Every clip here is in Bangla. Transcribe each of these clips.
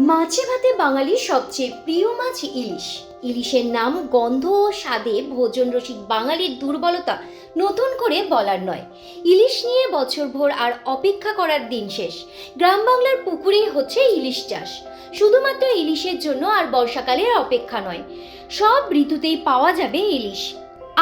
মাছে ভাতে বাঙালির সবচেয়ে প্রিয় মাছ ইলিশ। ইলিশের নাম, গন্ধ ও স্বাদে ভোজন রসিক বাঙালির দুর্বলতা নতুন করে বলার নয়। ইলিশ নিয়ে বছরভর আর অপেক্ষা করার দিন শেষ। গ্রাম বাংলার পুকুরেই হচ্ছে ইলিশ চাষ। শুধুমাত্র ইলিশের জন্য আর বর্ষাকালের অপেক্ষা নয়। সব ঋতুতেই পাওয়া যাবে ইলিশ।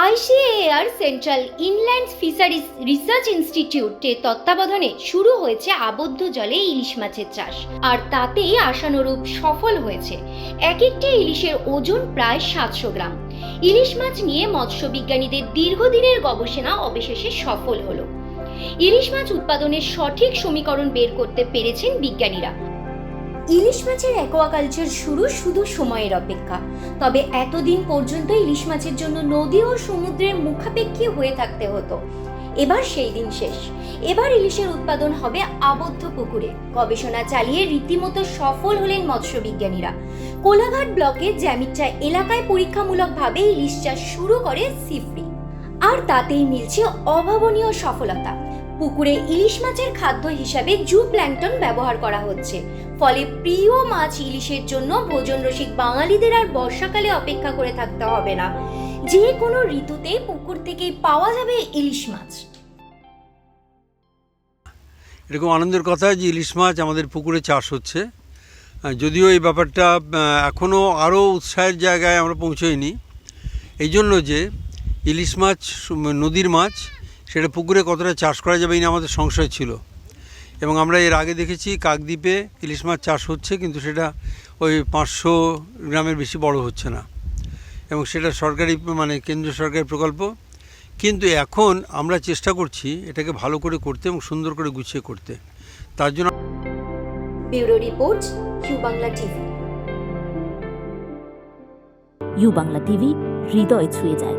ICAR central inland fisheries research ইনস্টিটিউটের তত্ত্বাবধানে শুরু হয়েছে আবদ্ধ জলে ইলিশ মাছের চাষ। আর তাতেই আশানুরূপ সফল হয়েছে। এক একটি ইলিশের ওজন প্রায় সাতশো গ্রাম। ইলিশ মাছ নিয়ে মৎস্য বিজ্ঞানীদের দীর্ঘদিনের গবেষণা অবশেষে সফল হলো। ইলিশ মাছ উৎপাদনের সঠিক সমীকরণ বের করতে পেরেছেন বিজ্ঞানীরা। ইলিশ মাছের অ্যাকোয়াকালচার শুরু শুধু সময়ের অপেক্ষা। তবে এতদিন পর্যন্ত ইলিশ মাছের জন্য নদী ও সমুদ্রের মুখাপেক্ষী হয়ে থাকতে হতো। এবার সেই দিন শেষ। এবার ইলিশের উৎপাদন হবে আবদ্ধ পুকুরে। গবেষণা চালিয়ে রীতিমতো সফল হলেন মৎস্যবিজ্ঞানীরা। কোলাঘাট ব্লকের জ্যামিচা এলাকায় পরীক্ষামূলকভাবে ইলিশ চাষ শুরু করে সিফরি আর তাতেই মিলছে অভাবনীয় সফলতা। পুকুরে ইলিশ মাছের খাদ্য হিসাবে জু প্ল্যাঙ্কটন ব্যবহার করা হচ্ছে। ফলে প্রিয় মাছ ইলিশের জন্য ভোজন রসিক বাঙালিদের আর বর্ষাকালে অপেক্ষা করে থাকতে হবে না। যে কোনো ঋতুতে পুকুর থেকেই পাওয়া যাবে ইলিশ মাছ। এরকম আনন্দের কথা যে ইলিশ মাছ আমাদের পুকুরে চাষ হচ্ছে। যদিও এই ব্যাপারটা এখনও আরও উৎসাহের জায়গায় আমরা পৌঁছোইনি। এই জন্য যে ইলিশ মাছ, নদীর মাছ সেটা পুকুরে কতটা চাষ করা যাবে এই নিয়ে আমাদের সংশয় ছিল। এবং আমরা এর আগে দেখেছি কাকদ্বীপে ইলিশ মাছ চাষ হচ্ছে কিন্তু সেটা ওই পাঁচশো গ্রামের বেশি বড় হচ্ছে না। এবং সেটা সরকারি মানে কেন্দ্রীয় সরকারের প্রকল্প। কিন্তু এখন আমরা চেষ্টা করছি এটাকে ভালো করে করতে এবং সুন্দর করে গুছিয়ে করতে। তার জন্য bureau report Q Bangla TV. U Bangla TV হৃদয় ছুঁয়ে যায়।